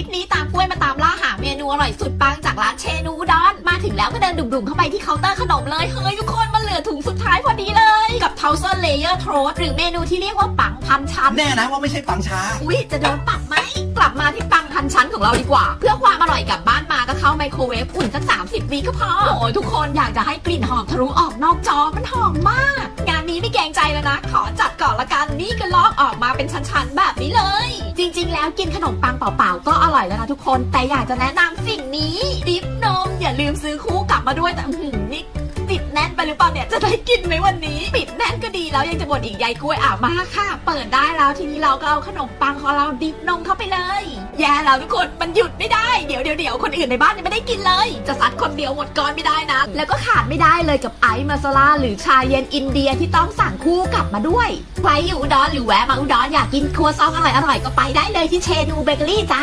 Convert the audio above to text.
ลิปนี้ตามกล้วยมาตามล่าหาเมนูอร่อยสุดปังจากร้านเชนูอุดอน มาถึงแล้วก็เดินดุ่มๆเข้าไปที่เคาน์เตอร์ขนมเลย เฮ้ยทุกคนมันเหลือถุงสุดท้ายพอดีเลย กับเทาเซอร์เลเยอร์โทรสหรือเมนูที่เรียกว่าปังพันชั้น แน่นะว่าไม่ใช่ปังชาอุ๊ยจะโดนปรับไหม กลับมาที่ปังพันชั้นของเราดีกว่า เพื่อความอร่อยกลับบ้านมาก็เข้าไมโครเวฟอุ่นสัก30วิก็พอ โอ้ยทุกคนอยากจะให้กลิ่นหอมทะลุออกนอกจอมันหอมมาก งานนี้ไม่เกรงใจแล้วนะ ขอจัดก่อนละกันนี่ก็ลอกออกมาเป็นชั้นๆแบบนี้เลย จริงๆ แล้วกินขนมปังเปล่าๆ ก็อร่อยแล้วนะทุกคน แต่อยากจะแนะนำสิ่งนี้ ดิฟนม อย่าลืมซื้อคู่กลับมาด้วยแต่หืมนี่ ไปหรือเปล่าเนี่ยจะได้กินไหมวันนี้ ปิดแน่นก็ดีแล้วยังจะบ่นอีกใยกล้วยอะมาค่ะ เปิดได้แล้วทีนี้เราก็เอาขนมปังของเราดิบนมเข้าไปเลยแย่แล้วทุกคนมันหยุดไม่ได้เดี๋ยวเดี๋ยวเดี๋ยวคนอื่นในบ้านยังไม่ได้กินเลย จะซัดคนเดียวหมดก้อนไม่ได้นะ แล้วก็ขาดไม่ได้เลยกับไอซ์มาซาลาหรือชาเย็นอินเดียที่ต้องสั่งคู่กลับมาด้วยใครอยู่อุดรหรือแวะมาอุดรอยากกินครัวซองอร่อยๆก็ไปได้เลยที่เชนูเบเกอรี่จ้า